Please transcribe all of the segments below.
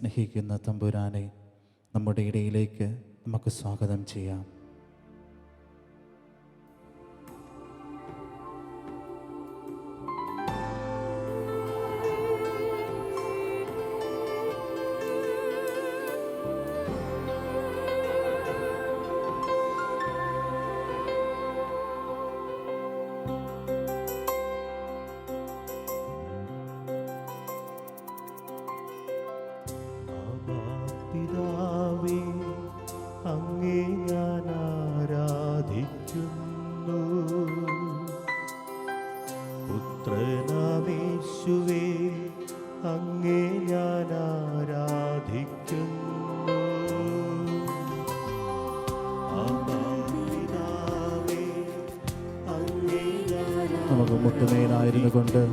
സ്നേഹിക്കുന്ന തമ്പുരാനെ നമ്മുടെ ഇടയിലേക്ക് നമുക്ക് സ്വാഗതം ചെയ്യാം. പുത്രനാമേശുവേ അങ്ങേ ഞാൻ ആരാധിക്കുന്നു. നമുക്ക് മുട്ടുമേലായിരുന്നു കൊണ്ട്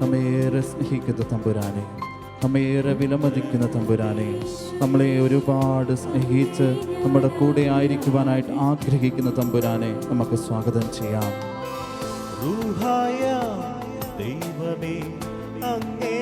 നമ്മെ ഏറെ സ്നേഹിക്കുന്ന തമ്പുരാനെ. നമ്മെ ഏറെ വിലമതിക്കുന്ന തമ്പുരാനെ നമ്മളെ ഒരുപാട് സ്നേഹിച്ച് നമ്മുടെ കൂടെ ആയിരിക്കുവാനായിട്ട് ആഗ്രഹിക്കുന്ന തമ്പുരാനെ നമുക്ക് സ്വാഗതം ചെയ്യാം. ദൈവമേ അങ്ങേ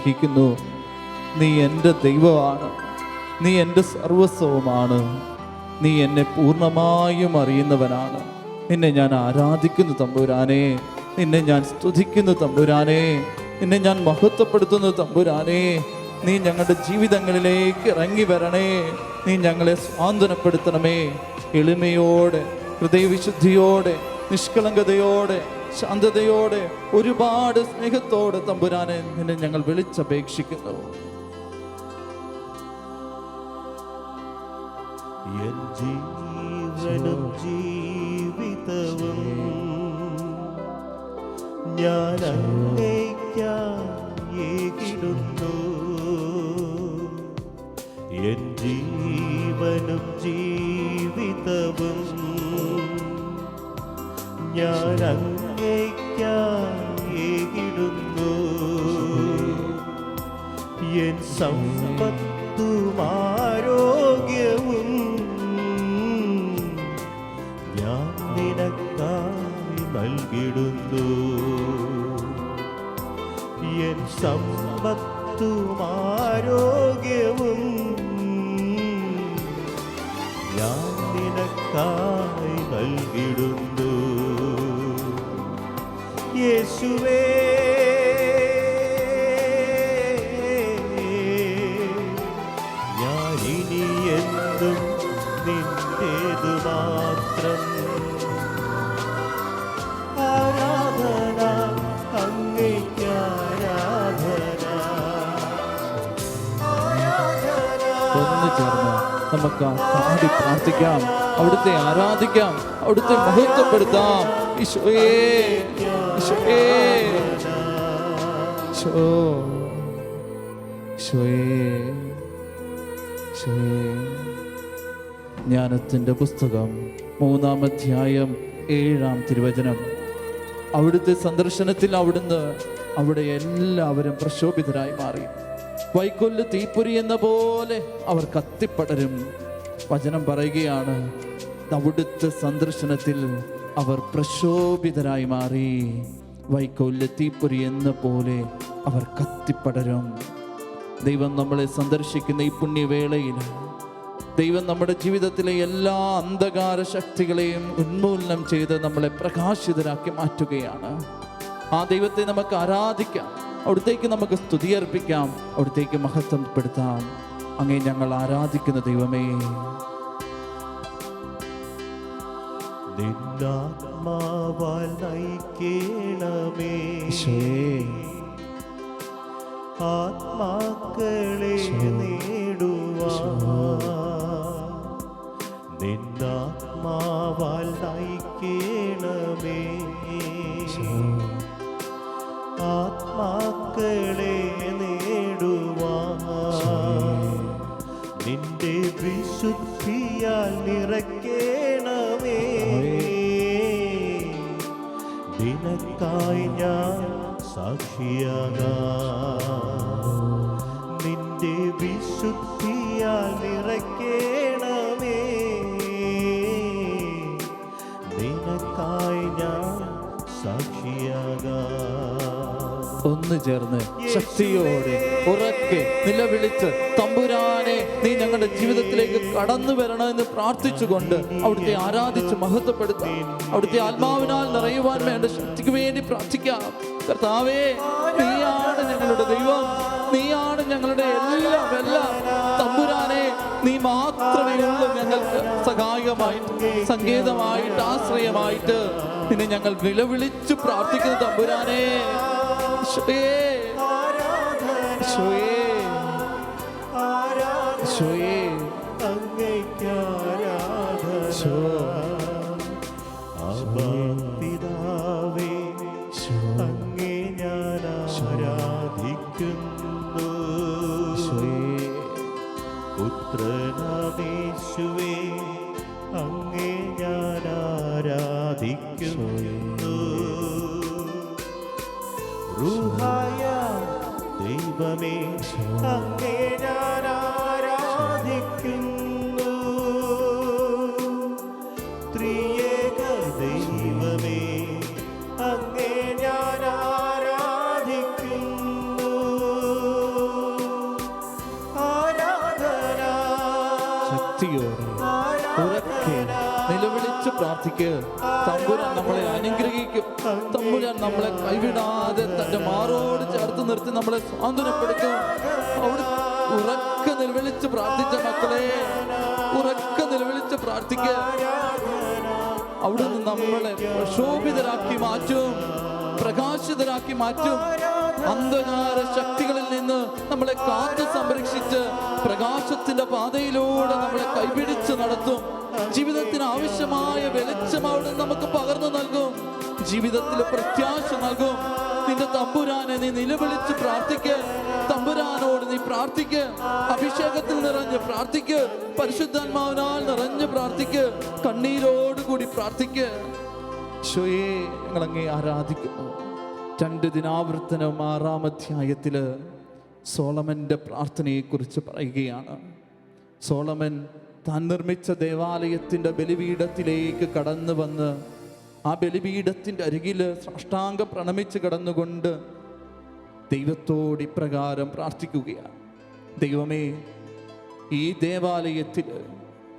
സ്നേഹിക്കുന്നു നീ എന്റെ ദൈവമാണ്. നീ എന്റെ സർവസ്വമാണ് നീ എന്നെ പൂർണമായും അറിയുന്നവനാണ്. നിന്നെ ഞാൻ ആരാധിക്കുന്നു തമ്പുരാനെ. നിന്നെ ഞാൻ സ്തുതിക്കുന്നു തമ്പുരാനെ. നിന്നെ ഞാൻ മഹത്വപ്പെടുത്തുന്നു തമ്പുരാനെ. നീ ഞങ്ങളുടെ ജീവിതങ്ങളിലേക്ക് ഇറങ്ങി വരണേ. നീ ഞങ്ങളെ സ്വാന്തനപ്പെടുത്തണമേ. എളിമയോടെ ഹൃദയവിശുദ്ധിയോടെ നിഷ്കളങ്കതയോടെ ശാന്തതയോടെ ഒരുപാട് സ്നേഹത്തോടെ തമ്പുരാനെ നിന്നെ ഞങ്ങൾ വിളിച്ചപേക്ഷിക്കുന്നു. ജീവനും ജീവിതവും ഞാൻ അങ്ങേക്കായിടുന്നു എൻ ജീവനും ജീവിതവും ഞാൻ അങ്ങേക്കായിടുന്നു എൻ സമ്പത്തും ആരോഗ്യവും ഞാൻ നിനക്കായി നൽകിടുന്നു. എൻ സമ്പത്തും ആരോഗ്യവും ഞാൻ നിനക്കായി നൽകിടുന്നു. യേശുവേ. ഞാൻ ഇനി എന്തും നിന്റേതു മാത്രം. ആരാധന അങ്ങേക്ക് ആരാധന. ഒന്ന് ചേർന്ന് നമുക്ക് പാടി പ്രാർത്ഥിക്കാം. അവിടുത്തെ ആരാധിക്കാം. അവിടുത്തെ മഹത്വപ്പെടുത്താം. ഈശോയേ. ജ്ഞാനത്തിന്റെ പുസ്തകം മൂന്നാം അധ്യായം ഏഴാം തിരുവചനം. അവിടുത്തെ സന്ദർശനത്തിൽ അവിടുന്ന് അവിടെ എല്ലാവരും പ്രക്ഷോഭിതരായി മാറി. വൈക്കൊല്ല് തീപ്പൊരി എന്ന പോലെ അവർ കത്തിപ്പടരും. വചനം പറയുകയാണ് അവിടുത്തെ സന്ദർശനത്തിൽ അവർ പ്രക്ഷോഭിതരായി മാറി. വൈക്കൊല്ല് തീപ്പൊരി എന്ന പോലെ അവർ കത്തിപ്പടരും. ദൈവം നമ്മളെ സന്ദർശിക്കുന്ന ഈ പുണ്യവേളയിൽ ദൈവം നമ്മുടെ ജീവിതത്തിലെ എല്ലാ അന്ധകാര ശക്തികളെയും ഉന്മൂലനം ചെയ്ത് നമ്മളെ പ്രകാശിതരാക്കി മാറ്റുകയാണ്. ആ ദൈവത്തെ നമുക്ക് ആരാധിക്കാം. അവിടത്തേക്ക് നമുക്ക് സ്തുതിയർപ്പിക്കാം അവിടത്തേക്ക് മഹത്വപ്പെടുത്താം അങ്ങേ ഞങ്ങൾ ആരാധിക്കുന്ന ദൈവമേ. നിന്നാത്മാവാൽ നയിക്കണമേ ആത്മാക്കളെ നേടുവാൻ നിന്റെ നിനക്കായി ഞാൻ ഒന്ന് ചേർന്ന് ശക്തിയോടെ ഉറക്കെ നിലവിളിച്ച് തമ്പുരാനെ ഞങ്ങളുടെ ജീവിതത്തിലേക്ക് കടന്നു വരണമെന്ന് പ്രാർത്ഥിച്ചുകൊണ്ട് അവിടുത്തെ ആരാധിച്ച് മഹത്വപ്പെടുത്താം. അവിടുത്തെ ആത്മാവിനാൽ നിറയുവാൻ വേണ്ട ശക്തിക്ക് വേണ്ടി പ്രാർത്ഥിക്കാം. കർത്താവേ നീയാണ് ഞങ്ങളുടെ ദൈവം. നീയാണ് ഞങ്ങളുടെ എല്ലാം എല്ലാം. തമ്പുരാനെ നീ മാത്രമേ ഉള്ളൂ ഞങ്ങൾക്ക് സഹായകമായിട്ട് സങ്കേതമായിട്ട് ആശ്രയമായിട്ട് നിന്നെ ഞങ്ങൾ വിലവിളിച്ച് പ്രാർത്ഥിക്കുന്നു തമ്പുരാനെ. ഈശോയേ, ഈശോയേ, ഈശോയേ, ഈശോ, പിതാവേ അങ്ങേ ഞാൻ ആരാധിക്കുന്നു. പുത്രനാമേശുവേ അങ്ങേ ഞാൻ ആരാധിക്കുന്നു ദൈവമേ അങ്ങേ ത്രിയേക ദൈവമേ അങ്ങേ ഞാൻ ആരാധിക്കുന്നു. ആരാധന ശക്തിയോടെ ഉറക്കെ നിലവിളിച്ച് പ്രാർത്ഥിക്ക്. തമ്പുരാൻ നമ്മളെ അനുഗ്രഹിക്കും. തമ്പുരാൻ നമ്മളെ കൈവിടാതെ തന്റെ മാറോട് ചേർത്ത് നിർത്തി നമ്മളെ സ്വാതന്ത്ര്യപ്പെടുത്തും അവിടെ ഉറക്കെ നിലവിളിച്ച് പ്രാർത്ഥിച്ച മക്കളെ ഉറക്കെ നിലവിളിച്ച് പ്രാർത്ഥിക്കുക അവിടുന്ന് നമ്മളെ പ്രക്ഷോഭിതരാക്കി മാറ്റും പ്രകാശിതരാക്കി മാറ്റും. അന്ധകാര ശക്തികളിൽ നിന്ന് നമ്മളെ കാത്തു സംരക്ഷിച്ച് പ്രകാശത്തിന്റെ പാതയിലൂടെ നമ്മളെ കൈപിടിച്ച് നടത്തും. ജീവിതത്തിന് ആവശ്യമായ വെളിച്ചം അവിടെ നമുക്ക് പകർന്നു നൽകും. ജീവിതത്തിൽ പ്രത്യാശ നൽകും. നിന്റെ തമ്പുരാനെ നീ നിലവിളിച്ച് പ്രാർത്ഥിക്ക്. തമ്പുരാനോട് നീ പ്രാർത്ഥിക്ക്. അഭിഷേകത്തിൽ നിറഞ്ഞ് പ്രാർത്ഥിക്ക്. പരിശുദ്ധാത്മാവിനാൽ നിറഞ്ഞ് പ്രാർത്ഥിക്ക്. കണ്ണീരോടുകൂടി പ്രാർത്ഥിക്ക്. ഈശോയെ ആരാധിക്കുന്നു. രണ്ട് ദിനാവർത്തനം ആറാം അധ്യായത്തിൽ സോളമന്റെ പ്രാർത്ഥനയെക്കുറിച്ച് പറയുകയാണ്. സോളമൻ താൻ നിർമ്മിച്ച ദേവാലയത്തിന്റെ ബലിപീഠത്തിലേക്ക് കടന്നു വന്ന് ആ ബലിപീഠത്തിന്റെ അരികിൽ സാഷ്ടാംഗം പ്രണമിച്ച് കടന്നുകൊണ്ട് ദൈവത്തോട് ഇപ്രകാരം പ്രാർത്ഥിക്കുകയാണ്. ദൈവമേ ഈ ദേവാലയത്തിൽ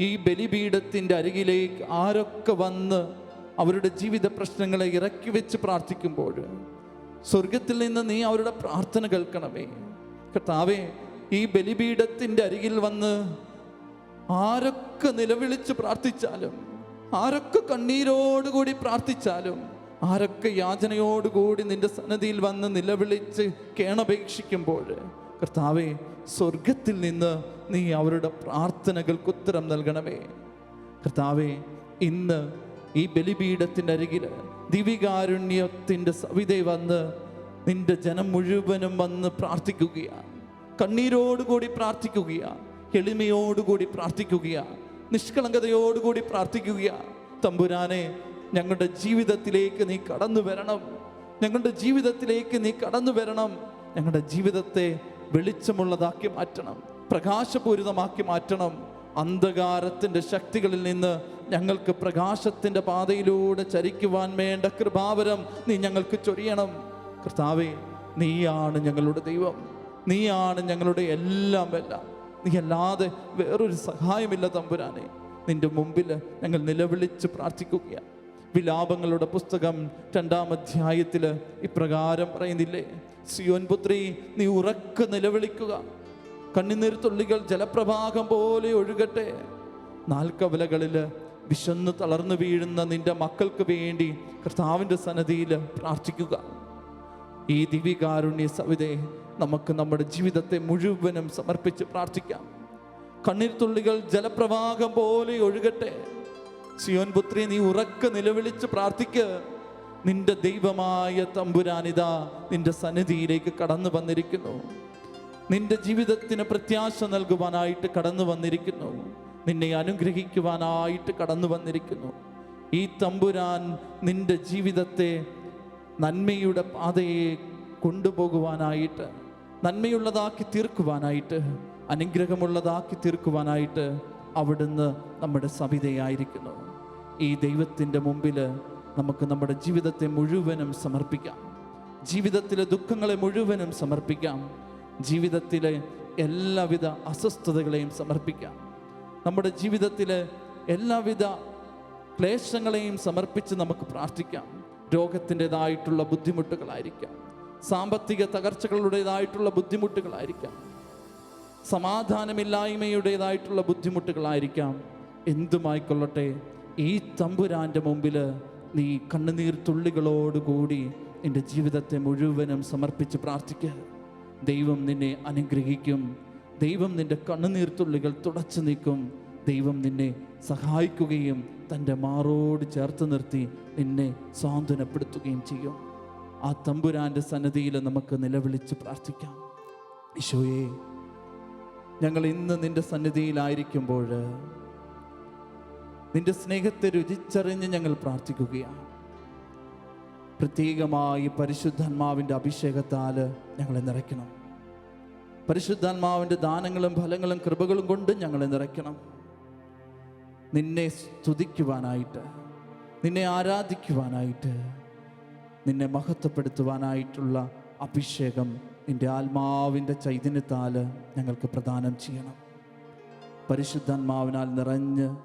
ഈ ബലിപീഠത്തിന്റെ അരികിലേക്ക് ആരൊക്കെ വന്ന് അവരുടെ ജീവിത പ്രശ്നങ്ങളെ ഇറക്കി വെച്ച് പ്രാർത്ഥിക്കുമ്പോൾ സ്വർഗത്തിൽ നിന്ന് നീ അവരുടെ പ്രാർത്ഥന കേൾക്കണമേ. കർത്താവേ ഈ ബലിപീഠത്തിന്റെ അരികിൽ വന്ന് ആരൊക്കെ നിലവിളിച്ച് പ്രാർത്ഥിച്ചാലും ആരൊക്കെ കണ്ണീരോടുകൂടി പ്രാർത്ഥിച്ചാലും ആരൊക്കെ യാചനയോടുകൂടി നിന്റെ സന്നദ്ധിയിൽ വന്ന് നിലവിളിച്ച് കേണപേക്ഷിക്കുമ്പോൾ കർത്താവെ സ്വർഗത്തിൽ നിന്ന് നീ അവരുടെ പ്രാർത്ഥനകൾക്ക് ഉത്തരം നൽകണമേ. കർത്താവെ ഇന്ന് ഈ ബലിപീഠത്തിന്റെ അരികിൽ ദിവികാരുണ്യത്തിന്റെ സവിത വന്ന് നിന്റെ ജനം മുഴുവനും വന്ന് പ്രാർത്ഥിക്കുകയാണ്. കണ്ണീരോടുകൂടി പ്രാർത്ഥിക്കുകയാണ്. എളിമയോടുകൂടി പ്രാർത്ഥിക്കുകയാണ്. നിഷ്കളങ്കതയോടുകൂടി പ്രാർത്ഥിക്കുകയാണ് തമ്പുരാനെ ഞങ്ങളുടെ ജീവിതത്തിലേക്ക് നീ കടന്നു വരണം. ഞങ്ങളുടെ ജീവിതത്തിലേക്ക് നീ കടന്നു വരണം. ഞങ്ങളുടെ ജീവിതത്തെ വെളിച്ചമുള്ളതാക്കി മാറ്റണം. പ്രകാശപൂരിതമാക്കി മാറ്റണം. അന്ധകാരത്തിന്റെ ശക്തികളിൽ നിന്ന് ഞങ്ങൾക്ക് പ്രകാശത്തിന്റെ പാതയിലൂടെ ചരിക്കുവാൻ വേണ്ട കൃപാവരം നീ ഞങ്ങൾക്ക് ചൊരിയണം. കർത്താവേ നീയാണ് ഞങ്ങളുടെ ദൈവം. നീയാണ് ഞങ്ങളുടെ എല്ലാം എല്ലാം. നീ അല്ലാതെ വേറൊരു സഹായമില്ല തമ്പുരാനെ. നിന്റെ മുമ്പിൽ ഞങ്ങൾ നിലവിളിച്ച് പ്രാർത്ഥിക്കുകയാണ്. വിലാപങ്ങളുടെ പുസ്തകം രണ്ടാം അധ്യായത്തിൽ ഇപ്രകാരം പറയുന്നില്ലേ? സിയോൻ പുത്രി നീ ഉറക്ക നിലവിളിക്കുക. കണ്ണുനീർ തുള്ളികൾ ജലപ്രവാഹം പോലെ ഒഴുകട്ടെ. നാൽക്കവലകളിൽ വിശന്ന് തളർന്നു വീഴുന്ന നിന്റെ മക്കൾക്ക് വേണ്ടി കർത്താവിന്റെ സന്നദ്ധിയിൽ പ്രാർത്ഥിക്കുക. ഈ ദിവികാരുണ്യ സവിതയെ നമുക്ക് നമ്മുടെ ജീവിതത്തെ മുഴുവനും സമർപ്പിച്ച് പ്രാർത്ഥിക്കാം. കണ്ണീർ തുള്ളികൾ ജലപ്രവാഹം പോലെ ഒഴുകട്ടെ. സിയോൻ പുത്രി നീ ഉറക്ക നിലവിളിച്ച് പ്രാർത്ഥിക്ക്. നിന്റെ ദൈവമായ തമ്പുരാനിത നിന്റെ സന്നിധിയിലേക്ക് കടന്നു വന്നിരിക്കുന്നു. നിന്റെ ജീവിതത്തിന് പ്രത്യാശ നൽകുവാനായിട്ട് കടന്നു വന്നിരിക്കുന്നു. നിന്നെ അനുഗ്രഹിക്കുവാനായിട്ട് കടന്നു വന്നിരിക്കുന്നു. ഈ തമ്പുരാൻ നിന്റെ ജീവിതത്തെ നന്മയുടെ പാതയെ കൊണ്ടുപോകുവാനായിട്ട് നന്മയുള്ളതാക്കി തീർക്കുവാനായിട്ട് അനുഗ്രഹമുള്ളതാക്കി തീർക്കുവാനായിട്ട് അവിടുന്ന് നമ്മുടെ സവിതയായിരിക്കുന്നു ഈ ദൈവത്തിന്റെ മുമ്പിൽ നമുക്ക് നമ്മുടെ ജീവിതത്തെ മുഴുവനും സമർപ്പിക്കാം. ജീവിതത്തിലെ ദുഃഖങ്ങളെ മുഴുവനും സമർപ്പിക്കാം. ജീവിതത്തിലെ എല്ലാവിധ അസ്വസ്ഥതകളെയും സമർപ്പിക്കാം. നമ്മുടെ ജീവിതത്തിലെ എല്ലാവിധ ക്ലേശങ്ങളെയും സമർപ്പിച്ച് നമുക്ക് പ്രാർത്ഥിക്കാം. രോഗത്തിന്റെതായിട്ടുള്ള ബുദ്ധിമുട്ടുകളായിരിക്കാം. സാമ്പത്തിക തകർച്ചകളുടേതായിട്ടുള്ള ബുദ്ധിമുട്ടുകളായിരിക്കാം. സമാധാനമില്ലായ്മയുടേതായിട്ടുള്ള ബുദ്ധിമുട്ടുകളായിരിക്കാം. എന്തുമായിക്കൊള്ളട്ടെ ഈ തമ്പുരാന്റെ മുമ്പിൽ നീ കണ്ണുനീർ തുള്ളികളോടുകൂടി എന്റെ ജീവിതത്തെ മുഴുവനും സമർപ്പിച്ച് പ്രാർത്ഥിക്കുക ദൈവം നിന്നെ അനുഗ്രഹിക്കും. ദൈവം നിന്റെ കണ്ണുനീർ തുള്ളികൾ തുടച്ചു നീക്കും. ദൈവം നിന്നെ സഹായിക്കുകയും തന്റെ മാറോട് ചേർത്ത് നിർത്തി നിന്നെ സാന്ത്വനപ്പെടുത്തുകയും ചെയ്യും. ആ തമ്പുരാന്റെ സന്നദ്ധിയിൽ നമുക്ക് നിലവിളിച്ച് പ്രാർത്ഥിക്കാം. ഈശോയെ ഞങ്ങൾ ഇന്ന് നിന്റെ സന്നിധിയിലായിരിക്കുമ്പോൾ നിന്റെ സ്നേഹത്തെ രുചിച്ചറിഞ്ഞ് ഞങ്ങൾ പ്രാർത്ഥിക്കുകയാണ്. പ്രത്യേകമായി പരിശുദ്ധാത്മാവിന്റെ അഭിഷേകത്താൽ ഞങ്ങളെ നിറയ്ക്കണം. പരിശുദ്ധാത്മാവിന്റെ ദാനങ്ങളും ഫലങ്ങളും കൃപകളും കൊണ്ട് ഞങ്ങളെ നിറയ്ക്കണം. നിന്നെ സ്തുതിക്കുവാനായിട്ട് നിന്നെ ആരാധിക്കുവാനായിട്ട് നിന്നെ മഹത്വപ്പെടുത്തുവാനായിട്ടുള്ള അഭിഷേകം നിന്റെ ആത്മാവിന്റെ ചൈതന്യത്താൽ ഞങ്ങൾക്ക് പ്രദാനം ചെയ്യണം. പരിശുദ്ധാത്മാവിനാൽ നിറഞ്ഞ്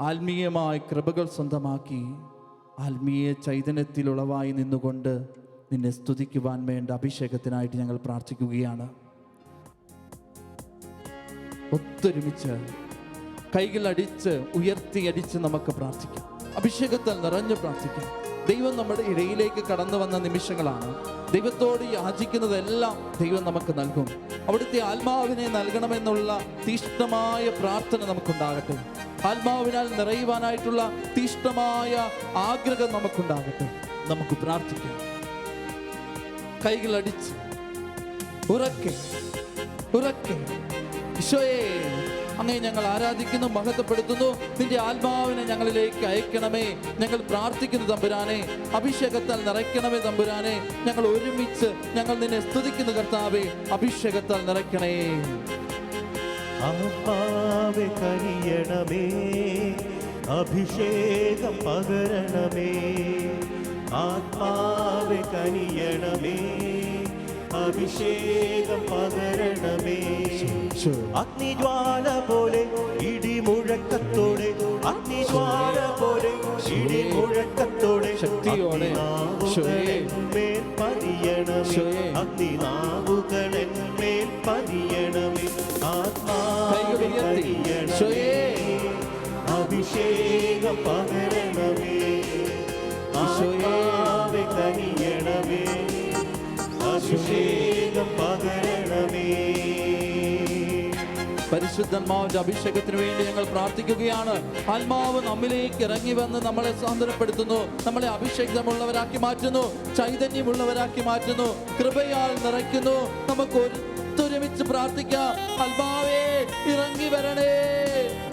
ആത്മീയമായി കൃപകൾ സ്വന്തമാക്കി ആത്മീയ ചൈതന്യത്തിലുളവായി നിന്നുകൊണ്ട് നിന്നെ സ്തുതിക്കുവാൻ വേണ്ട അഭിഷേകത്തിനായിട്ട് ഞങ്ങൾ പ്രാർത്ഥിക്കുകയാണ്. ഒത്തൊരുമിച്ച് കൈകൾ അടിച്ച് ഉയർത്തി അടിച്ച് നമുക്ക് പ്രാർത്ഥിക്കാം. അഭിഷേകത്താൽ നിറഞ്ഞ് പ്രാർത്ഥിക്കാം. ദൈവം നമ്മുടെ ഇടയിലേക്ക് കടന്നു വന്ന നിമിഷങ്ങളാണ്. ദൈവത്തോട് യാചിക്കുന്നതെല്ലാം ദൈവം നമുക്ക് നൽകും. അവിടുത്തെ ആത്മാവിനെ നൽകണമെന്നുള്ള തീഷ്ണമായ പ്രാർത്ഥന നമുക്കുണ്ടാകട്ടെ. ആത്മാവിനാൽ നിറയുവാനായിട്ടുള്ള തീഷ്ണമായ ആഗ്രഹം നമുക്കുണ്ടാകട്ടെ. നമുക്ക് പ്രാർത്ഥിക്കാം. കൈകളടിച്ച് ഉറക്കെ ഉറക്കെ. ഈശോയെ അങ്ങേ ഞങ്ങൾ ആരാധിക്കുന്നു മഹത്വപ്പെടുത്തുന്നു. നിന്റെ ആത്മാവിനെ ഞങ്ങളിലേക്ക് അയക്കണമേ. ഞങ്ങൾ പ്രാർത്ഥിക്കുന്നു തമ്പുരാനെ. അഭിഷേകത്താൽ നിറയ്ക്കണമേ തമ്പുരാനെ. ഞങ്ങൾ ഒരുമിച്ച് ഞങ്ങൾ നിന്നെ സ്തുതിക്കുന്നു കർത്താവേ. അഭിഷേകത്താൽ നിറയ്ക്കണേ ആത്മാവെ കനിയണമേ. അഭിഷേകം പകരണമേ. ആത്മാവെ കനിയണമേ. അഭിഷേകം പകരണമേ. അഗ്നിജ്വാല പോലെ ഇടിമുഴക്കത്തോടെ അഗ്നിജ്വാല പോലെ ഇടിമുഴക്കത്തോടെ ശക്തിയോടെ. മേൽ പതിയണമേ ശോയേ. അഗ്നിനാവുകളെന്മേൽ പതിയണമേ ആത്മാ പതിയണമേ. അഭിഷേകം പരിശുദ്ധന്മാവിന്റെ അഭിഷേകത്തിന് വേണ്ടി ഞങ്ങൾ പ്രാർത്ഥിക്കുകയാണ്. ആത്മാവ് നമ്മിലേക്ക് ഇറങ്ങി വന്ന് നമ്മളെ സ്വാതന്ത്ര്യപ്പെടുത്തുന്നു. നമ്മളെ അഭിഷേകമുള്ളവരാക്കി മാറ്റുന്നു. ചൈതന്യമുള്ളവരാക്കി മാറ്റുന്നു. കൃപയാൽ നിറയ്ക്കുന്നു. നമുക്ക് ഒത്തൊരുമിച്ച് പ്രാർത്ഥിക്കാം. ആത്മാവേ ഇറങ്ങി വരണേ.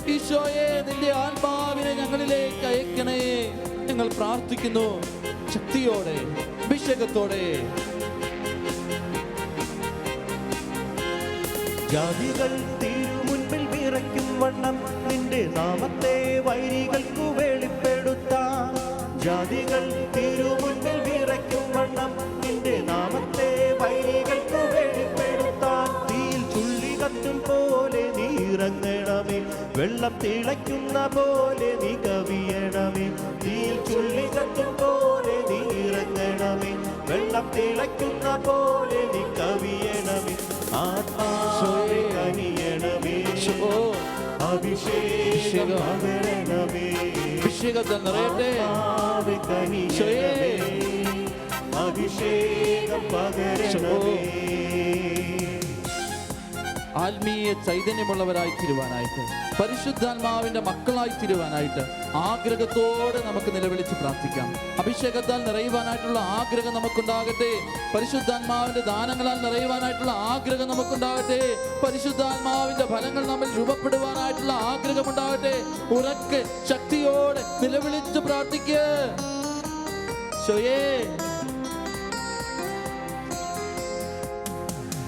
ഈശോയെ നിന്റെ ആത്മാവിനെ ഞങ്ങളിലേക്ക് അയക്കണേ. ഞങ്ങൾ പ്രാർത്ഥിക്കുന്നു. ശക്തിയോടെ അഭിഷേകത്തോടെ. ജാതികൾ നാമത്തെ വൈരികൾക്കു വെളിപ്പെടുത്താം. ജാതികൾ തിരുമുന്നിൽ വിറയ്ക്കും വണ്ണം. നിന്റെ നാമത്തെ വൈരികൾക്കു വെളിപ്പെടുത്താൻ തീയിൽ ചുള്ളി കത്തും പോലെ നീറങ്ങണമേ വെള്ളം തിളയ്ക്കുന്ന പോലെ നീ കവിയണമേ. തീയിൽ ചുള്ളി കത്തും പോലെ നീറങ്ങണമേ വെള്ളം തിളയ്ക്കുന്ന പോലെ നീ കവിയണമേ. അഭിഷേകം പകരണമേ. അഭിഷേകത്തിൽ നിറയട്ടെ അഭിഷേകം പകരണമേ. ആത്മീയ ചൈതന്യമുള്ളവരായി തീരുവാനായിട്ട് പരിശുദ്ധാത്മാവിന്റെ മക്കളായി തീരുവാനായിട്ട് ആഗ്രഹത്തോടെ നമുക്ക് നിലവിളിച്ച് പ്രാർത്ഥിക്കാം. അഭിഷേകത്താൽ നിറയുവാനായിട്ടുള്ള ആഗ്രഹം നമുക്കുണ്ടാകട്ടെ. പരിശുദ്ധാത്മാവിന്റെ ദാനങ്ങളാൽ നിറയുവാനായിട്ടുള്ള ആഗ്രഹം നമുക്കുണ്ടാകട്ടെ. പരിശുദ്ധാത്മാവിന്റെ ഫലങ്ങൾ നമ്മൾ രൂപപ്പെടുവാനായിട്ടുള്ള ആഗ്രഹമുണ്ടാകട്ടെ ഉറക്കെ ശക്തിയോടെ നിലവിളിച്ച് പ്രാർത്ഥിക്കുക ശോയേ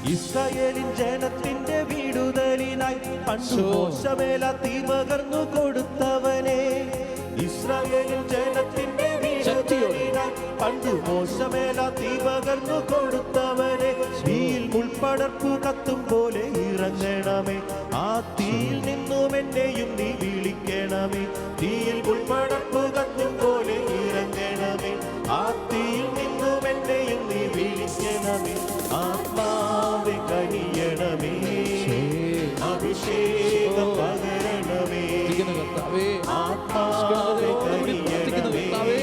ഇസ്രായേലിൻ ജനത്തിന്റെ വീടുതലിനായി പണ്ടു ശോ. മോശമേല തീ പകർന്നു കൊടുത്തവനെ. ഇസ്രായേലിൻ ജനത്തിന്റെ വീടുതലിനായി പണ്ടു മോശമേല തീ പകർന്നു കൊടുത്തവനെ. തീയിൽ മുൾപ്പടർപ്പു കത്തും പോലെ ഇറങ്ങണമേ. ആ തീയിൽ നിന്നും എന്നെയും നീ വിളിക്കണമേ. തീയിൽ മുൾപ്പടർപ്പു കത്തും പോലെ ഇറങ്ങണമേ. ആ തീയിൽ നിന്നും എന്നെയും നീ വിളിക്കണമേ. ആത്മാവെ കനിയണമേ അഭിഷേകം പകരണമേ. ആത്മാവെ കനിയണമേ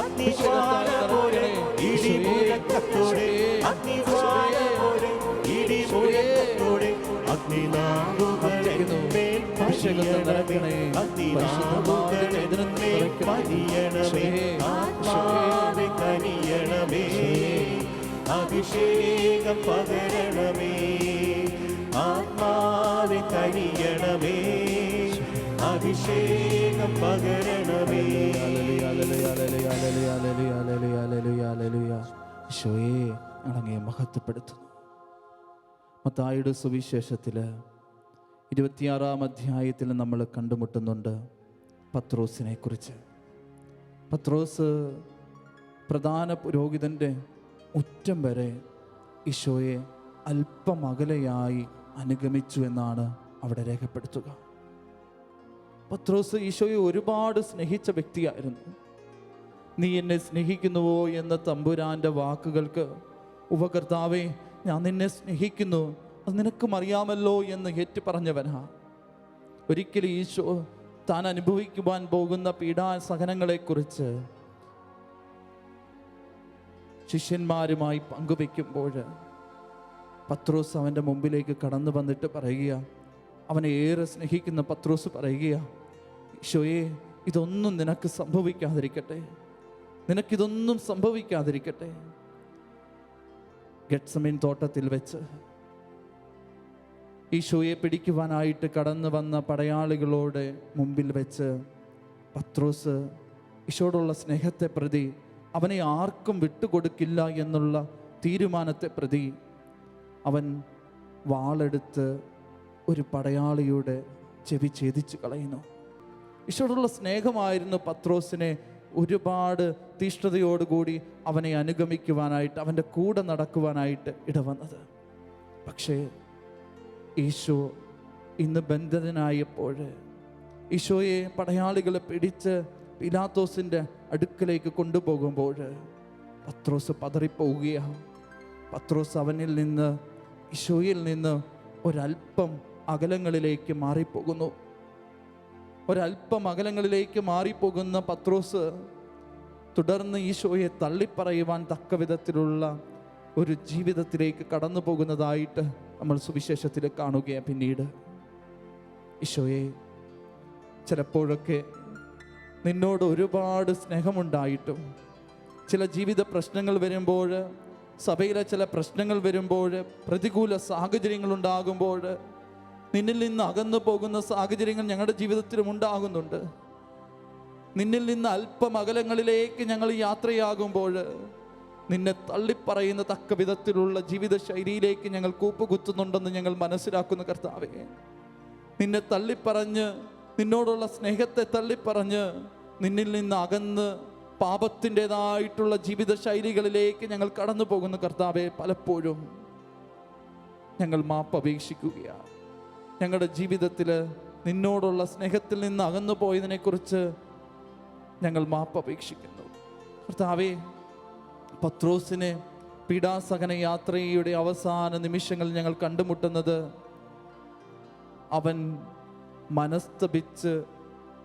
അഗ്നിജ്വാല പോലെ ഇടിമുഴക്കത്തോടെ അഗ്നിജ്വാല പോലെ ഇടിമുഴക്കത്തോടെ അഗ്നിനാവുകളെന്മേൽ അഭിഷേകം പകരണമേ ആത്മാവെ കനിയണമേ അഭിഷേകം പകരണമേ. ഈശോയെ അണങ്ങെ മഹത്വപ്പെടുത്തുന്നു. മത്തായുടെ സുവിശേഷത്തിൽ ഇരുപത്തിയാറാം അധ്യായത്തിൽ നമ്മൾ കണ്ടുമുട്ടുന്നുണ്ട് പത്രോസിനെ കുറിച്ച് പത്രോസ് പ്രധാന പുരോഹിതന്റെ ഉറ്റം വരെ ഈശോയെ അല്പം അകലെയായി അനുഗമിച്ചു എന്നാണ് അവിടെ രേഖപ്പെടുത്തുക. പത്രോസ് ഈശോയെ ഒരുപാട് സ്നേഹിച്ച വ്യക്തിയായിരുന്നു. നീ എന്നെ സ്നേഹിക്കുന്നുവോ എന്ന തമ്പുരാന്റെ വാക്കുകൾക്ക് ഉപകർത്താവേ ഞാൻ നിന്നെ സ്നേഹിക്കുന്നു. അത് നിനക്കും അറിയാമല്ലോ എന്ന് ഏറ്റു പറഞ്ഞവനാ ഒരിക്കലും ഈശോ താൻ അനുഭവിക്കുവാൻ പോകുന്ന പീഡാസഹനങ്ങളെക്കുറിച്ച് ശിഷ്യന്മാരുമായി പങ്കുവെക്കുമ്പോൾ പത്രോസ് അവന്റെ മുമ്പിലേക്ക് കടന്നു വന്നിട്ട് പറയുക അവനെ ഏറെ സ്നേഹിക്കുന്ന പത്രോസ് പറയുക ഈശോയെ ഇതൊന്നും നിനക്ക് സംഭവിക്കാതിരിക്കട്ടെ. നിനക്കിതൊന്നും സംഭവിക്കാതിരിക്കട്ടെ. ഗഡ്സമിൻ തോട്ടത്തിൽ വെച്ച് ഈശോയെ പിടിക്കുവാനായിട്ട് കടന്നു വന്ന പടയാളികളോട് മുമ്പിൽ വെച്ച് പത്രോസ് ഈശോടുള്ള സ്നേഹത്തെ പ്രതി അവനെ ആർക്കും വിട്ടുകൊടുക്കില്ല എന്നുള്ള തീരുമാനത്തെ പ്രതി അവൻ വാളെടുത്ത് ഒരു പടയാളിയുടെ ചെവി ഛേദിച്ചു കളയുന്നു. ഈശോടുള്ള സ്നേഹമായിരുന്നു പത്രോസിനെ ഒരുപാട് തീഷ്ണതയോടുകൂടി അവനെ അനുഗമിക്കുവാനായിട്ട് അവന്റെ കൂടെ നടക്കുവാനായിട്ട് ഇടവന്നത്. പക്ഷേ ഈശോ ഇന്ന് ബന്ധിതനായപ്പോൾ ഈശോയെ പടയാളികളെ പിടിച്ച് പിലാത്തോസിന്റെ അടുക്കലേക്ക് കൊണ്ടുപോകുമ്പോൾ പത്രോസ് പതറിപ്പോവുകയാണ്. പത്രോസ് അവനിൽ നിന്ന് ഈശോയിൽ നിന്ന് ഒരല്പം അകലങ്ങളിലേക്ക് മാറിപ്പോകുന്നു. ഒരല്പം അകലങ്ങളിലേക്ക് മാറിപ്പോകുന്ന പത്രോസ് തുടർന്ന് ഈശോയെ തള്ളിപ്പറയുവാൻ തക്ക വിധത്തിലുള്ള ഒരു ജീവിതത്തിലേക്ക് കടന്നു പോകുന്നതായിട്ട് നമ്മൾ സുവിശേഷത്തിൽ കാണുകയാണ് പിന്നീട്. ഈശോയെ ചിലപ്പോഴൊക്കെ നിന്നോട് ഒരുപാട് സ്നേഹമുണ്ടായിട്ടും ചില ജീവിത പ്രശ്നങ്ങൾ വരുമ്പോൾ സഭയിലെ ചില പ്രശ്നങ്ങൾ വരുമ്പോൾ പ്രതികൂല സാഹചര്യങ്ങൾ ഉണ്ടാകുമ്പോൾ നിന്നിൽ നിന്ന് അകന്നു പോകുന്ന സാഹചര്യങ്ങൾ ഞങ്ങളുടെ ജീവിതത്തിലും ഉണ്ടാകുന്നുണ്ട്. നിന്നിൽ നിന്ന് അല്പം അകലങ്ങളിലേക്ക് ഞങ്ങൾ യാത്രയാകുമ്പോൾ നിന്നെ തള്ളിപ്പറയുന്ന തക്ക വിധത്തിലുള്ള ജീവിത ശൈലിയിലേക്ക് ഞങ്ങൾ കൂപ്പുകുത്തുന്നുണ്ടെന്ന് ഞങ്ങൾ മനസ്സിലാക്കുന്ന കർത്താവേ. നിന്നെ തള്ളിപ്പറഞ്ഞ് നിന്നോടുള്ള സ്നേഹത്തെ തള്ളിപ്പറഞ്ഞ് നിന്നിൽ നിന്ന് അകന്ന് പാപത്തിന്റെതായിട്ടുള്ള ജീവിത ശൈലികളിലേക്ക് ഞങ്ങൾ കടന്നു പോകുന്ന കർത്താവെ പലപ്പോഴും. ഞങ്ങൾ മാപ്പ് അപേക്ഷിക്കുകയാണ് ഞങ്ങളുടെ ജീവിതത്തിൽ നിന്നോടുള്ള സ്നേഹത്തിൽ നിന്ന് അകന്നു പോയതിനെക്കുറിച്ച് ഞങ്ങൾ മാപ്പ് അപേക്ഷിക്കുന്നു. കർത്താവേ പത്രോസിനെ പീഡാസഹന യാത്രയുടെ അവസാന നിമിഷങ്ങൾ ഞങ്ങൾ കണ്ടുമുട്ടുന്നത് അവൻ മനസ്തപിച്ച്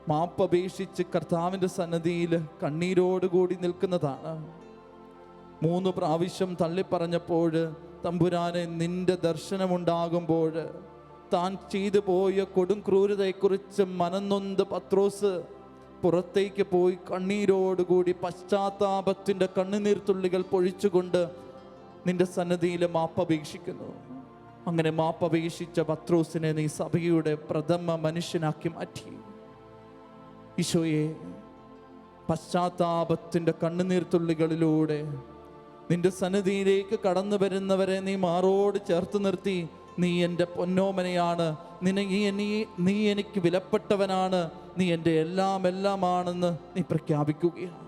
മാപ്പപേക്ഷിച്ച് കർത്താവിന്റെ സന്നദ്ധിയിൽ കണ്ണീരോടുകൂടി നിൽക്കുന്നതാണ്. മൂന്ന് പ്രാവശ്യം തള്ളിപ്പറഞ്ഞപ്പോൾ തമ്പുരാനെ നിന്റെ ദർശനമുണ്ടാകുമ്പോൾ താൻ ചെയ്തു പോയ കൊടും ക്രൂരതയെക്കുറിച്ച് മനന്നൊന്ത് പത്രോസ് പുറത്തേക്ക് പോയി കണ്ണീരോടുകൂടി പശ്ചാത്താപത്തിന്റെ കണ്ണുനീർ തുള്ളികൾ പൊഴിച്ചുകൊണ്ട് നിന്റെ സന്നദ്ധിയിൽ മാപ്പപേക്ഷിക്കുന്നു അങ്ങനെ മാപ്പപേക്ഷിച്ച പത്രോസിനെ നീ സഭയുടെ പ്രഥമ മനുഷ്യനാക്കി മാറ്റി. ഈശോയെ പശ്ചാത്താപത്തിന്റെ കണ്ണുനീർ തുള്ളികളിലൂടെ നിന്റെ സന്നിധിയിലേക്ക് കടന്നു വരുന്നവരെ നീ മാറോട് ചേർത്ത് നിർത്തി. നീ എന്റെ പൊന്നോമനയാണ്. നിന നീ നീ എനിക്ക് വിലപ്പെട്ടവനാണ്. നീ എന്റെ എല്ലാം എല്ലാമാണെന്ന് നീ പ്രഖ്യാപിക്കുകയാണ്.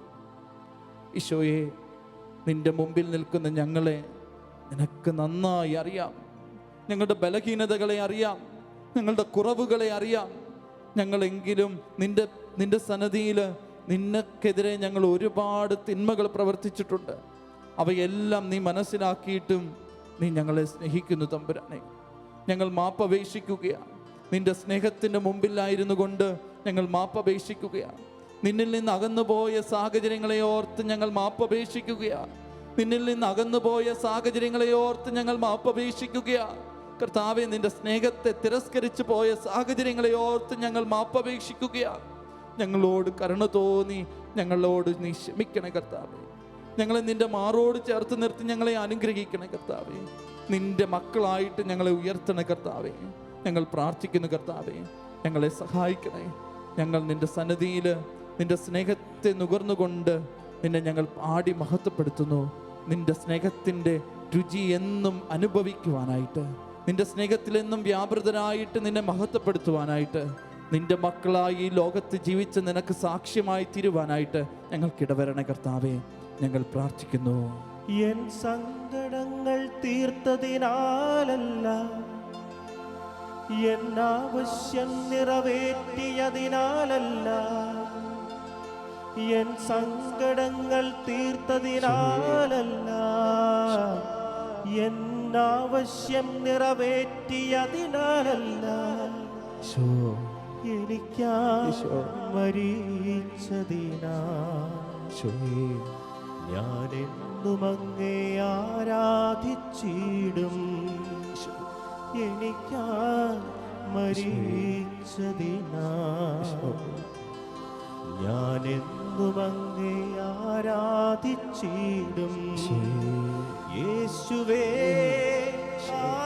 ഈശോയെ നിന്റെ മുമ്പിൽ നിൽക്കുന്ന ഞങ്ങളെ നിനക്ക് നന്നായി അറിയാം. ഞങ്ങളുടെ ബലഹീനതകളെ അറിയാം. ഞങ്ങളുടെ കുറവുകളെ അറിയാം. ഞങ്ങളെങ്കിലും നിന്റെ നിന്റെ സന്നദ്ധിയിൽ നിനക്കെതിരെ ഞങ്ങൾ ഒരുപാട് തിന്മകൾ പ്രവർത്തിച്ചിട്ടുണ്ട്. അവയെല്ലാം നീ മനസ്സിലാക്കിയിട്ടും നീ ഞങ്ങളെ സ്നേഹിക്കുന്നു തമ്പുരാനെ. ഞങ്ങൾ മാപ്പപേക്ഷിക്കുകയാണ്. നിന്റെ സ്നേഹത്തിന്റെ മുമ്പിലായിരുന്നു കൊണ്ട് ഞങ്ങൾ മാപ്പപേക്ഷിക്കുകയാണ്. നിന്നിൽ നിന്ന് അകന്നുപോയ സാഹചര്യങ്ങളെ ഓർത്ത് ഞങ്ങൾ മാപ്പപേക്ഷിക്കുകയാണ്. നിന്നിൽ നിന്ന് അകന്നുപോയ സാഹചര്യങ്ങളെ ഓർത്ത് ഞങ്ങൾ മാപ്പപേക്ഷിക്കുകയാണ്. കർത്താവെ നിന്റെ സ്നേഹത്തെ തിരസ്കരിച്ചു പോയ സാഹചര്യങ്ങളെ ഓർത്ത് ഞങ്ങൾ മാപ്പപേക്ഷിക്കുകയാണ്. ഞങ്ങളോട് കരുണ തോന്നി ഞങ്ങളോട് നീ ക്ഷമിക്കണേ കർത്താവേ. ഞങ്ങളെ നിന്റെ മാറോട് ചേർത്ത് നിർത്തി ഞങ്ങളെ അനുഗ്രഹിക്കണേ കർത്താവേ. നിന്റെ മക്കളായിട്ട് ഞങ്ങളെ ഉയർത്തണേ കർത്താവേ. ഞങ്ങൾ പ്രാർത്ഥിക്കുന്ന കർത്താവേ. ഞങ്ങളെ സഹായിക്കണേ. ഞങ്ങൾ നിന്റെ സന്നദ്ധിയിൽ നിന്റെ സ്നേഹത്തെ നുകർന്നുകൊണ്ട് നിന്നെ ഞങ്ങൾ ആടി മഹത്വപ്പെടുത്തുന്നു. നിന്റെ സ്നേഹത്തിന്റെ രുചി എന്നും അനുഭവിക്കുവാനായിട്ട് നിന്റെ സ്നേഹത്തിൽ എന്നും വ്യാപൃതരായിട്ട് നിന്നെ മഹത്വപ്പെടുത്തുവാനായിട്ട് നിന്റെ മക്കളായി ഈ ലോകത്ത് ജീവിച്ച് നിനക്ക് സാക്ഷ്യമായി തീരുവാനായിട്ട് ഞങ്ങൾക്കിടവരണ കർത്താവെ. ഞങ്ങൾ പ്രാർത്ഥിക്കുന്നു. എൻ സങ്കടങ്ങൾ തീർത്തതിനാലല്ല എൻ ആവശ്യം നിറവേറ്റിയതിനാലല്ല. എൻ സങ്കടങ്ങൾ തീർത്തതിനാലല്ല. എന്നാവശ്യം നിറവേറ്റിയതിനാലല്ല. എനിക്കാ. മരിച്ചതിനാ. ഞാനെന്നും അങ്ങേ ആരാധിച്ചിടും. എനിക്കാ മരിച്ചതിനാ ഞാനെന്നും അങ്ങേ ആരാധിച്ചിടും. യേശുവേ. ആരാധ്യനേ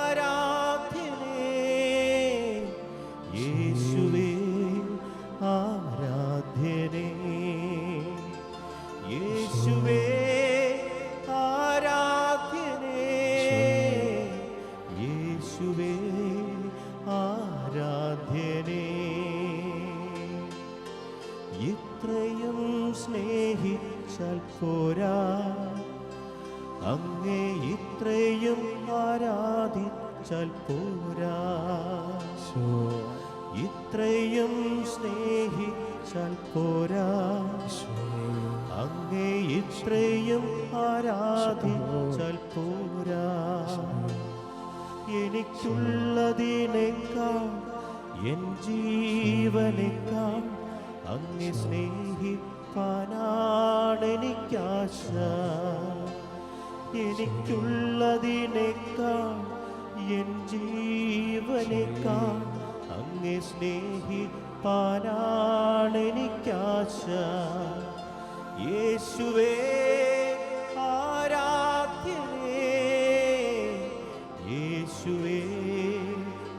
എൻ ജീവനേക്കാൾ അങ്ങെ സ്നേഹിപ്പാനാണെനിക്കാശ എനിക്കുള്ളതിനേക്കാൾ എൻ ജീവനേക്കാൾ അങ്ങെ സ്നേഹിപ്പാനാണെനിക്കാശ യേശുവേ ആരാധ്യനേ. യേശുവേ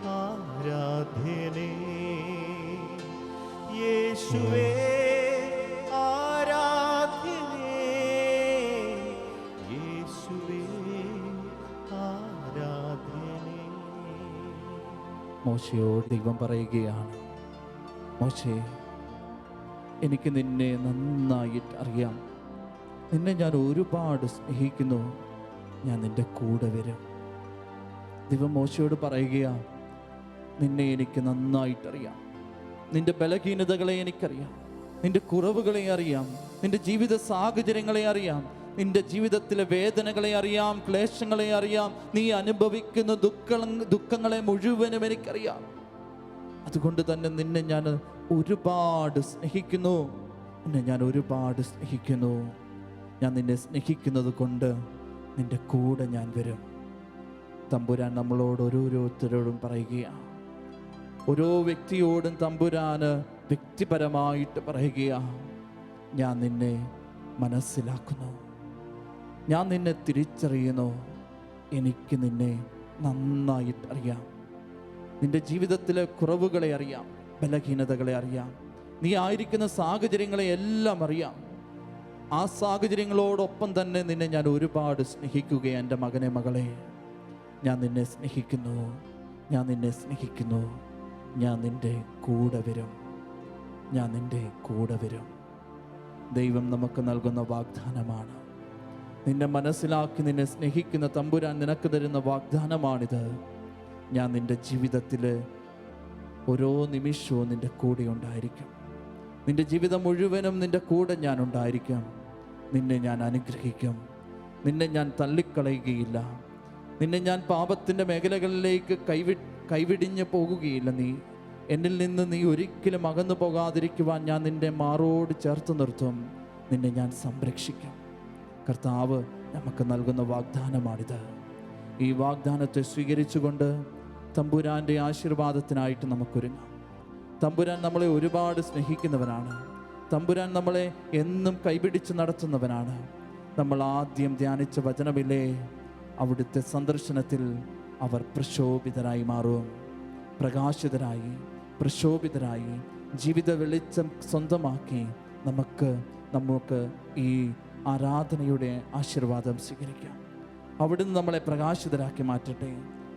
ആരാധ്യനേ. യേശുവേ യേശുവേ മോശയോട് ദൈവം പറയുകയാണ് മോശേ എനിക്ക് നിന്നെ നന്നായിട്ട് അറിയാം. നിന്നെ ഞാൻ ഒരുപാട് സ്നേഹിക്കുന്നു. ഞാൻ നിന്റെ കൂടെ വരും. ദൈവം മോശയോട് പറയുകയാണ് നിന്നെ എനിക്ക് നന്നായിട്ടറിയാം നിന്റെ ബലഹീനതകളെ എനിക്കറിയാം. നിന്റെ കുറവുകളെ അറിയാം. നിന്റെ ജീവിത സാഹചര്യങ്ങളെ അറിയാം. നിന്റെ ജീവിതത്തിലെ വേദനകളെ അറിയാം. ക്ലേശങ്ങളെ അറിയാം. നീ അനുഭവിക്കുന്ന ദുഃഖ ദുഃഖങ്ങളെ മുഴുവനും എനിക്കറിയാം. അതുകൊണ്ട് തന്നെ നിന്നെ ഞാൻ ഒരുപാട് സ്നേഹിക്കുന്നു. നിന്നെ ഞാൻ ഒരുപാട് സ്നേഹിക്കുന്നു. ഞാൻ നിന്നെ സ്നേഹിക്കുന്നത് കൊണ്ട് നിന്റെ കൂടെ ഞാൻ വരും. തമ്പുരാൻ നമ്മളോട് ഓരോരുത്തരോടും പറയുകയാണ്. ഓരോ വ്യക്തിയോടും തമ്പുരാന് വ്യക്തിപരമായിട്ട് പറയുകയാണ് ഞാൻ നിന്നെ മനസ്സിലാക്കുന്നു. ഞാൻ നിന്നെ തിരിച്ചറിയുന്നു. എനിക്ക് നിന്നെ നന്നായിട്ട് അറിയാം. നിന്റെ ജീവിതത്തിലെ കുറവുകളെ അറിയാം ബലഹീനതകളെ അറിയാം. നീ ആയിരിക്കുന്ന സാഹചര്യങ്ങളെ എല്ലാം അറിയാം. ആ സാഹചര്യങ്ങളോടൊപ്പം തന്നെ നിന്നെ ഞാൻ ഒരുപാട് സ്നേഹിക്കുക എന്റെ മകനെ മകളെ. ഞാൻ നിന്നെ സ്നേഹിക്കുന്നു. ഞാൻ നിന്നെ സ്നേഹിക്കുന്നു. ഞാൻ നിന്റെ കൂടെ വരും. ഞാൻ നിന്റെ കൂടെ വരും. ദൈവം നമുക്ക് നൽകുന്ന വാഗ്ദാനമാണ്. നിന്നെ മനസ്സിലാക്കി നിന്നെ സ്നേഹിക്കുന്ന തമ്പുരാൻ നിനക്ക് തരുന്ന വാഗ്ദാനമാണിത്. ഞാൻ നിന്റെ ജീവിതത്തിൽ ഓരോ നിമിഷവും നിന്റെ കൂടെ ഉണ്ടായിരിക്കും. നിന്റെ ജീവിതം മുഴുവനും നിന്റെ കൂടെ ഞാൻ ഉണ്ടായിരിക്കും. നിന്നെ ഞാൻ അനുഗ്രഹിക്കും. നിന്നെ ഞാൻ തള്ളിക്കളയുകയില്ല. നിന്നെ ഞാൻ പാപത്തിന്റെ മേഖലകളിലേക്ക് കൈവി കൈവിടിഞ്ഞ് പോകുകയില്ല നീ. എന്നിൽ നിന്ന് നീ ഒരിക്കലും അകന്നു പോകാതിരിക്കുവാൻ ഞാൻ നിന്റെ മാറോട് ചേർത്ത് നിർത്തും. നിന്നെ ഞാൻ സംരക്ഷിക്കും. കർത്താവ് നമുക്ക് നൽകുന്ന വാഗ്ദാനമാണിത്. ഈ വാഗ്ദാനത്തെ സ്വീകരിച്ചുകൊണ്ട് തമ്പുരാന്റെ ആശീർവാദത്തിനായിട്ട് നമുക്കൊരുങ്ങാം. തമ്പുരാൻ നമ്മളെ ഒരുപാട് സ്നേഹിക്കുന്നവനാണ്. തമ്പുരാൻ നമ്മളെ എന്നും കൈപിടിച്ച് നടത്തുന്നവനാണ്. നമ്മൾ ആദ്യം ധ്യാനിച്ച വചനമില്ലേ? അവിടുത്തെ സന്ദർശനത്തിൽ അവർ പ്രക്ഷോഭിതരായി മാറും. പ്രകാശിതരായി പ്രക്ഷോഭിതരായി ജീവിത വെളിച്ചം സ്വന്തമാക്കി നമുക്ക് നമുക്ക് ഈ ആരാധനയുടെ ആശീർവാദം സ്വീകരിക്കാം. അവിടുന്ന് നമ്മളെ പ്രകാശിതരാക്കി മാറ്റട്ടെ.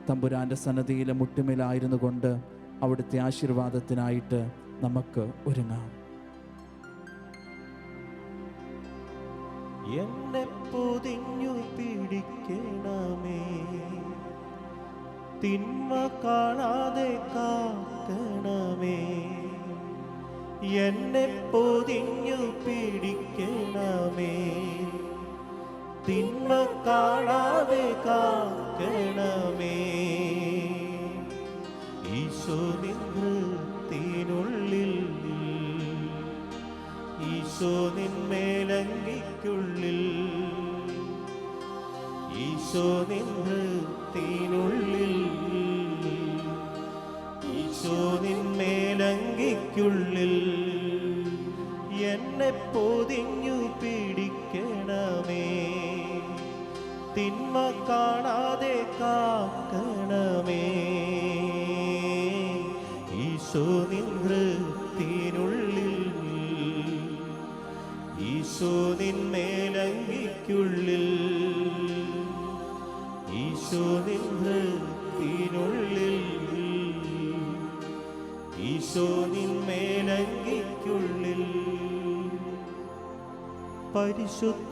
തമ്പുരാന്റെ സന്നദ്ധിയിലെ മുട്ടുമേലായിരുന്നു കൊണ്ട് അവിടുത്തെ ആശീർവാദത്തിനായിട്ട് നമുക്ക് ഒരുങ്ങാം. എന്നെ പൊതിഞ്ഞു പിടിക്കണമേ. തിന്മ കാണാതെ കാക്കണമേ. എന്നെ പൊതിഞ്ഞു പിടിക്കണമേ. തിന്മ കാണാതെ കാക്കണമേ.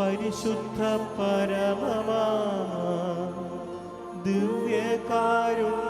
പരിശുദ്ധ പരമമാ. ദിവ്യകാരുണ്യമേ